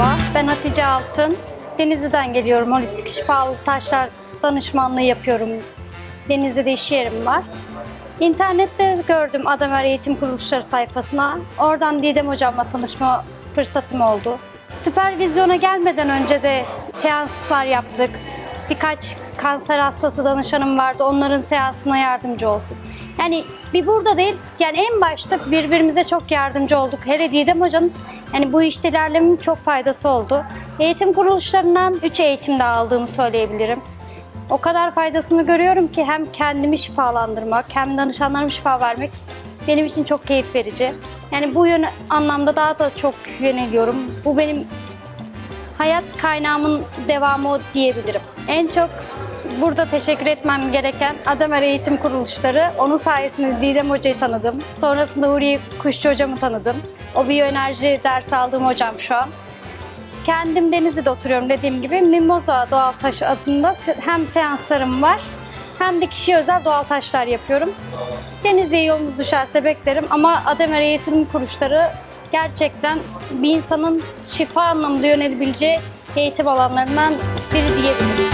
merhaba. Ben Hatice Altın. Denizli'den geliyorum. Holistik şifalı taşlar danışmanlığı yapıyorum. Denizli'de iş yerim var. İnternette gördüm Adamer Eğitim Kuruluşları sayfasına. Oradan Didem Hocam'la tanışma fırsatım oldu. Süpervizyona gelmeden önce de seanslar yaptık. Birkaç kanser hastası danışanım vardı. Onların seansına yardımcı olsun. Yani bir burada değil, yani en başta birbirimize çok yardımcı olduk. Hele Didem Hoca'nın yani bu işte ilerlememin çok faydası oldu. Eğitim kuruluşlarından 3 eğitim de aldığımı söyleyebilirim. O kadar faydasını görüyorum ki hem kendimi şifalandırmak hem danışanlarıma şifa vermek benim için çok keyif verici. Yani bu yön anlamda daha da çok yöneliyorum. Bu benim hayat kaynağımın devamı o diyebilirim. En çok burada teşekkür etmem gereken Adamer Eğitim Kuruluşları. Onun sayesinde Didem Hoca'yı tanıdım. Sonrasında Huriye Kuşçu Hocamı tanıdım. O biyoenerji dersi aldığım hocam şu an. Kendim Denizli'de oturuyorum dediğim gibi. Mimoza Doğal Taş adında hem seanslarım var hem de kişiye özel doğal taşlar yapıyorum. Denizli'ye yolunuz düşerse beklerim ama Adamer Eğitim Kuruluşları gerçekten bir insanın şifa anlamında yönelebileceği eğitim alanlarından biri diyebilirim.